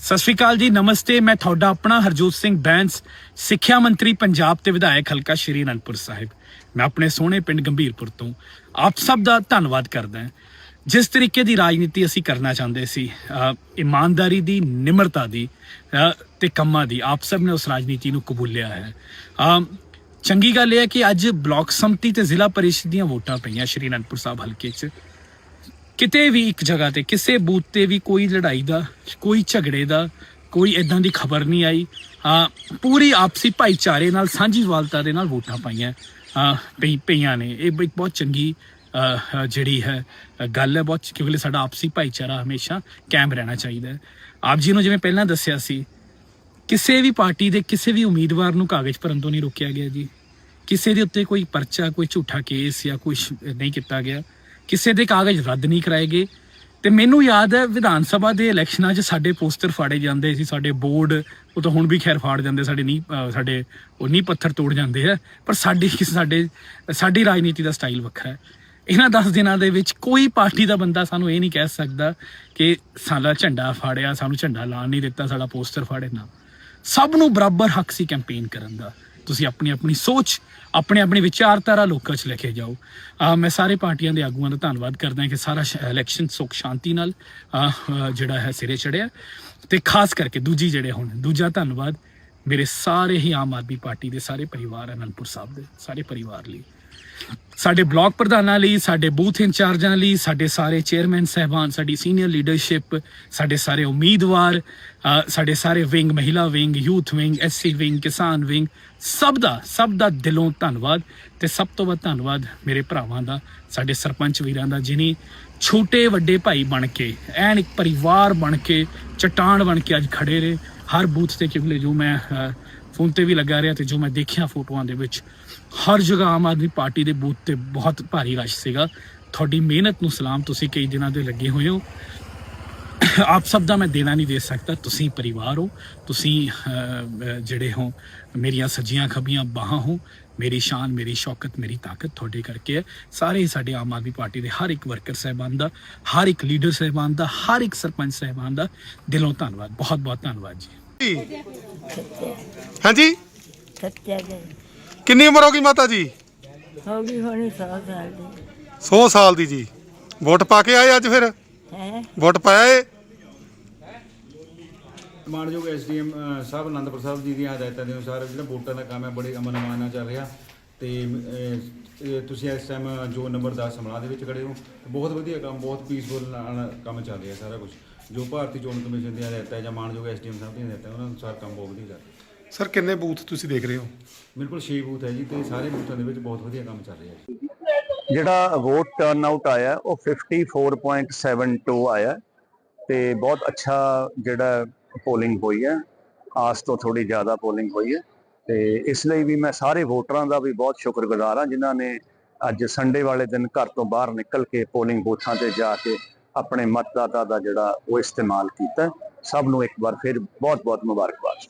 ਸਤਿ ਸ਼੍ਰੀ ਅਕਾਲ ਜੀ ਨਮਸਤੇ। ਮੈਂ ਤੁਹਾਡਾ ਆਪਣਾ ਹਰਜੋਤ ਸਿੰਘ ਬੈਂਸ ਸਿੱਖਿਆ ਮੰਤਰੀ ਪੰਜਾਬ ਤੇ ਵਿਧਾਇਕ ਹਲਕਾ ਸ਼੍ਰੀ ਅਨੰਦਪੁਰ ਸਾਹਿਬ। ਮੈਂ ਆਪਣੇ ਸੋਹਣੇ ਪਿੰਡ ਗੰਭੀਰਪੁਰ ਤੋਂ ਆਪ ਸਭ ਦਾ ਧੰਨਵਾਦ ਕਰਦਾ ਜਿਸ ਤਰੀਕੇ ਦੀ ਰਾਜਨੀਤੀ ਅਸੀਂ ਕਰਨਾ ਚਾਹੁੰਦੇ ਸੀ ਇਮਾਨਦਾਰੀ ਦੀ ਨਿਮਰਤਾ ਦੀ ਅ, ਤੇ ਕੰਮਾਂ ਦੀ ਆਪ ਸਭ ਨੇ ਉਸ ਰਾਜਨੀਤੀ ਨੂੰ ਕਬੂਲਿਆ ਹੈ। ਚੰਗੀ ਗੱਲ ਇਹ ਹੈ ਕਿ ਅੱਜ ਬਲਾਕ ਸੰਮਤੀ ਤੇ ਜ਼ਿਲ੍ਹਾ ਪਰਿਸ਼ਦ ਦੀਆਂ ਵੋਟਾਂ ਪਈਆਂ ਸ਼੍ਰੀ ਅਨੰਦਪੁਰ ਸਾਹਿਬ ਹਲਕੇ 'ਚ। ਕਿਤੇ ਵੀ ਇੱਕ ਜਗ੍ਹਾ ਤੇ, ਕਿਸੇ ਬੂਥ ਤੇ ਵੀ ਕੋਈ ਲੜਾਈ ਦਾ, ਕੋਈ ਝਗੜੇ ਦਾ, ਕੋਈ ਇਦਾਂ ਦੀ ਖਬਰ ਨਹੀਂ ਆਈ। ਆ, ਪੂਰੀ ਆਪਸੀ ਭਾਈਚਾਰੇ ਨਾਲ ਸਾਂਝੀਵਾਲਤਾ ਦੇ ਨਾਲ ਵੋਟਾਂ ਪਾਈਆਂ, ਆ, ਪਈ, ਪਈਆਂ ਨੇ। ਇਹ ਇੱਕ ਬਹੁਤ ਚੰਗੀ ਜਿਹੜੀ ਹੈ ਗੱਲ ਹੈ ਬਹੁਤ, ਕਿਉਂਕਿ ਸਾਡਾ ਆਪਸੀ ਭਾਈਚਾਰਾ ਹਮੇਸ਼ਾ ਕਾਇਮ ਰਹਿਣਾ ਚਾਹੀਦਾ ਹੈ। ਆਪ ਜੀ ਨੂੰ ਜਿਵੇਂ ਪਹਿਲਾਂ ਦੱਸਿਆ ਸੀ, ਕਿਸੇ ਵੀ ਪਾਰਟੀ ਦੇ ਕਿਸੇ ਵੀ ਉਮੀਦਵਾਰ ਨੂੰ ਕਾਗਜ਼ ਭਰਨ ਤੋਂ ਨਹੀਂ ਰੋਕਿਆ ਗਿਆ ਜੀ। ਕਿਸੇ ਦੇ ਉੱਤੇ ਕੋਈ ਪਰਚਾ, ਕੋਈ ਝੂਠਾ ਕੇਸ ਜਾਂ ਕੁਝ ਨਹੀਂ ਕੀਤਾ ਗਿਆ। ਕਿਸੇ ਦੇ ਕਾਗਜ਼ ਰੱਦ ਨਹੀਂ ਕਰਾਏ ਗਏ। ਤੇ ਮੈਨੂੰ ਯਾਦ ਹੈ ਵਿਧਾਨ ਸਭਾ ਦੇ ਇਲੈਕਸ਼ਨਾਂ 'ਚ ਸਾਡੇ ਪੋਸਟਰ ਫਾੜੇ ਜਾਂਦੇ ਸੀ, ਸਾਡੇ ਬੋਰਡ, ਉਹ ਤਾਂ ਹੁਣ ਵੀ ਖੈਰ ਫਾੜ ਜਾਂਦੇ, ਸਾਡੇ ਨਹੀਂ ਸਾਡੇ ਉਹ ਨਹੀਂ ਪੱਥਰ ਤੋੜ ਜਾਂਦੇ ਆ ਪਰ ਸਾਡੀ ਸਾਡੇ, ਸਾਡੀ ਰਾਜਨੀਤੀ ਦਾ ਸਟਾਈਲ ਵੱਖਰਾ ਹੈ। ਇਹਨਾਂ 10 ਦਿਨਾਂ ਦੇ ਵਿੱਚ ਕੋਈ ਪਾਰਟੀ ਦਾ ਬੰਦਾ ਸਾਨੂੰ ਇਹ ਨਹੀਂ ਕਹਿ ਸਕਦਾ ਕਿ ਸਾਡਾ ਝੰਡਾ ਫਾੜਿਆ, ਸਾਨੂੰ ਝੰਡਾ ਲਾਣ ਨਹੀਂ ਦਿੱਤਾ, ਸਾਡਾ ਪੋਸਟਰ ਫਾੜੇ ਨਾ। ਸਭ ਨੂੰ ਬਰਾਬਰ ਹੱਕ ਸੀ ਕੈਂਪੇਨ ਕਰਨ ਦਾ। ਤੁਸੀਂ ਆਪਣੀ ਆਪਣੀ ਸੋਚ, ਆਪਣੇ ਆਪਣੀ ਵਿਚਾਰਧਾਰਾ ਲੋਕਾਂ 'ਚ ਲੈ ਕੇ ਜਾਓ। ਮੈਂ ਸਾਰੇ ਪਾਰਟੀਆਂ ਦੇ ਆਗੂਆਂ ਦਾ ਧੰਨਵਾਦ ਕਰਦਾ ਕਿ ਸਾਰਾ ਇਲੈਕਸ਼ਨ ਸੁਖ, ਸ਼ਾਂਤੀ ਨਾਲ ਜਿਹੜਾ ਹੈ ਸਿਰੇ ਚੜਿਆ ਤੇ ਖਾਸ ਕਰਕੇ ਦੂਜੀ ਜਿਹੜੇ ਹੁਣ, ਦੂਜਾ ਧੰਨਵਾਦ ਮੇਰੇ ਸਾਰੇ ਹੀ ਆਮ ਆਦਮੀ ਪਾਰਟੀ ਦੇ ਸਾਰੇ ਪਰਿਵਾਰ ਅਨੰਦਪੁਰ ਸਾਹਿਬ ਦੇ, ਸਾਰੇ ਪਰਿਵਾਰ ਲਈ। ਸਾਡੇ ਬਲਾਕ ਪ੍ਰਧਾਨਾਂ ਲਈ, ਸਾਡੇ ਬੂਥ ਇੰਚਾਰਜਾਂ ਲਈ, ਸਾਡੇ ਸਾਰੇ ਚੇਅਰਮੈਨ ਸਹਿਬਾਨ, ਸਾਡੀ ਸੀਨੀਅਰ ਲੀਡਰਸ਼ਿਪ, ਸਾਡੇ ਸਾਰੇ ਉਮੀਦਵਾਰ ਸਾਡੇ ਸਾਰੇ ਵਿੰਗ, ਮਹਿਲਾ wing, youth wing SC wing, ਕਿਸਾਨ ਵਿੰਗ, ਸਭ ਦਾ ਸਭ ਦਾ ਦਿਲੋਂ ਧੰਨਵਾਦ ਤੇ ਸਭ ਤੋਂ ਵੱਧ ਧੰਨਵਾਦ ਮੇਰੇ ਭਰਾਵਾਂ ਦਾ, ਸਾਡੇ ਸਰਪੰਚ ਵੀਰਾਂ ਦਾ, ਜਿਨੀ ਛੋਟੇ ਵੱਡੇ ਭਾਈ ਬਣ ਕੇ ਐਨ ਇੱਕ ਪਰਿਵਾਰ ਬਣ ਕੇ, ਚਟਾਨ ਬਣ ਕੇ ਅੱਜ ਖੜੇ ਰਹੇ। ਹਰ ਬੂਥ ਤੇ ਕਿਉਂਕਿ ਜੋ ਮੈਂ ਫੋਨ ਤੇ ਵੀ ਲੱਗਾ ਰਿਹਾ ਤੇ ਜੋ ਮੈਂ ਦੇਖਿਆ ਫੋਟੋਆਂ ਦੇ ਵਿੱਚ, ਹਰ ਜਗ੍ਹਾ ਆਮ ਆਦਮੀ ਪਾਰਟੀ ਦੇ ਬੂਥ ਤੇ ਬਹੁਤ ਭਾਰੀ ਰਸ਼ ਸੀਗਾ। ਤੁਹਾਡੀ ਮਿਹਨਤ ਨੂੰ ਸਲਾਮ, ਤੁਸੀਂ ਕਈ ਦਿਨਾਂ ਦੇ ਲੱਗੇ ਹੋਏ ਹੋ। ਆਪ ਸਭ ਦਾ ਮੈਂ ਦੇਣਾ ਨਹੀਂ ਦੇ ਸਕਦਾ, ਤੁਸੀਂ ਪਰਿਵਾਰ ਹੋ, ਤੁਸੀਂ ਜਿਹੜੇ ਹੋ, ਮੇਰੀਆਂ ਸੱਜੀਆਂ ਖੱਬੀਆਂ ਬਾਹਾਂ ਹੋ, ਮੇਰੀ ਸ਼ਾਨ, ਮੇਰੀ ਸ਼ੌਕਤ, ਮੇਰੀ ਤਾਕਤ ਤੁਹਾਡੇ ਕਰਕੇ ਹੈ। ਸਾਰੇ ਹੀ ਸਾਡੇ ਆਮ ਆਦਮੀ ਪਾਰਟੀ ਦੇ ਹਰ ਇੱਕ ਵਰਕਰ ਸਹਿਬਾਨ ਦਾ, ਹਰ ਇੱਕ ਲੀਡਰ ਸਹਿਬਾਨ ਦਾ, ਹਰ ਇੱਕ ਸਰਪੰਚ ਸਹਿਬਾਨ ਦਾ ਦਿਲੋਂ ਧੰਨਵਾਦ ਬਹੁਤ ਬਹੁਤ ਧੰਨਵਾਦ ਜੀ। ਹਾਂਜੀ? ਸੱਤਿਆ ਦੇ ਕਿੰਨੀ ਉਮਰ ਹੋ ਗਈ ਮਾਤਾ ਜੀ? ਹੋ ਗਈ ਹੋਣੀ ਸੌ ਸਾਲ ਦੀ 100 ਸਾਲ ਦੀ ਜੀ। ਵੋਟ ਪਾ ਕੇ ਆਏ ਅੱਜ ਫਿਰ? ਹੈ ਵੋਟ ਪਾਇਆ ਏ? ਮਾਨਯੋਗ ਐਸਡੀਐਮ ਸਾਹਿਬ ਅਨੰਦਪੁਰ ਸਾਹਿਬ ਜੀ ਦੀਆਂ ਹਦਾਇਤਾਂ ਦੇ ਅਨੁਸਾਰ ਜਿਹੜਾ ਵੋਟਾਂ ਦਾ ਕੰਮ ਹੈ ਬੜੇ ਅਮਨ ਅਮਾਨ ਨਾਲ ਚੱਲ ਰਿਹਾ। ਤੇ ਅਹ, ਇਹ ਤੁਸੀਂ ਇਸ ਟਾਈਮ ਜੋ ਨੰਬਰ 10 ਸਮਲਾ ਦੇ ਵਿੱਚ ਖੜੇ ਹੋ ਬਹੁਤ ਵਧੀਆ ਕੰਮ ਬਹੁਤ ਪੀਸਫੁਲ ਨਾਲ ਕੰਮ ਚੱਲ ਰਿਹਾ ਸਾਰਾ ਕੁਝ ਜੋ ਭਾਰਤੀ ਚੋਣ ਕਮਿਸ਼ਨ ਦੀਆਂ ਹਦਾਇਤਾਂ ਜਾਂ ਮਾਨਯੋਗ ਐਸਡੀਐਮ ਸਾਹਿਬ ਦੀਆਂ ਹਦਾਇਤਾਂ ਉਹਨਾਂ ਅਨੁਸਾਰ ਕੰਮ ਬਹੁਤ ਵਧੀਆ ਚੱਲ ਰਿਹਾ। ਸਰ ਕਿੰਨੇ ਬੂਥ ਤੁਸੀਂ ਦੇਖ ਰਹੇ ਹੋ? ਮੇਰੇ ਕੋਲ 6 ਬੂਥ ਹੈ ਜੀ ਤੇ ਸਾਰੇ ਬੂਥਾਂ ਦੇ ਵਿੱਚ ਬਹੁਤ ਵਧੀਆ ਕੰਮ ਚੱਲ ਰਿਹਾ ਜੀ। ਜਿਹੜਾ ਵੋਟ ਟਰਨ ਆਊਟ ਆਇਆ ਉਹ 54.72 ਆਇਆ ਤੇ ਬਹੁਤ ਅੱਛਾ ਜਿਹੜਾ ਪੋਲਿੰਗ ਹੋਈ ਹੈ ਆਸ ਤੋਂ ਥੋੜੀ ਜ਼ਿਆਦਾ ਪੋਲਿੰਗ ਹੋਈ ਹੈ ਤੇ ਇਸ ਲਈ ਵੀ ਮੈਂ ਸਾਰੇ ਵੋਟਰਾਂ ਦਾ ਵੀ ਬਹੁਤ ਸ਼ੁਕਰਗੁਜ਼ਾਰ ਹਾਂ ਜਿਨ੍ਹਾਂ ਨੇ ਅੱਜ ਸੰਡੇ ਵਾਲੇ ਦਿਨ ਘਰ ਤੋਂ ਬਾਹਰ ਨਿਕਲ ਕੇ ਪੋਲਿੰਗ ਬੂਥਾਂ ਤੇ ਜਾ ਕੇ ਆਪਣੇ ਮਤਦਾਤਾ ਦਾ ਜਿਹੜਾ ਉਹ ਇਸਤੇਮਾਲ ਕੀਤਾ। ਸਭ ਨੂੰ ਇੱਕ ਵਾਰ ਫਿਰ ਬਹੁਤ ਬਹੁਤ ਮੁਬਾਰਕਬਾਦ।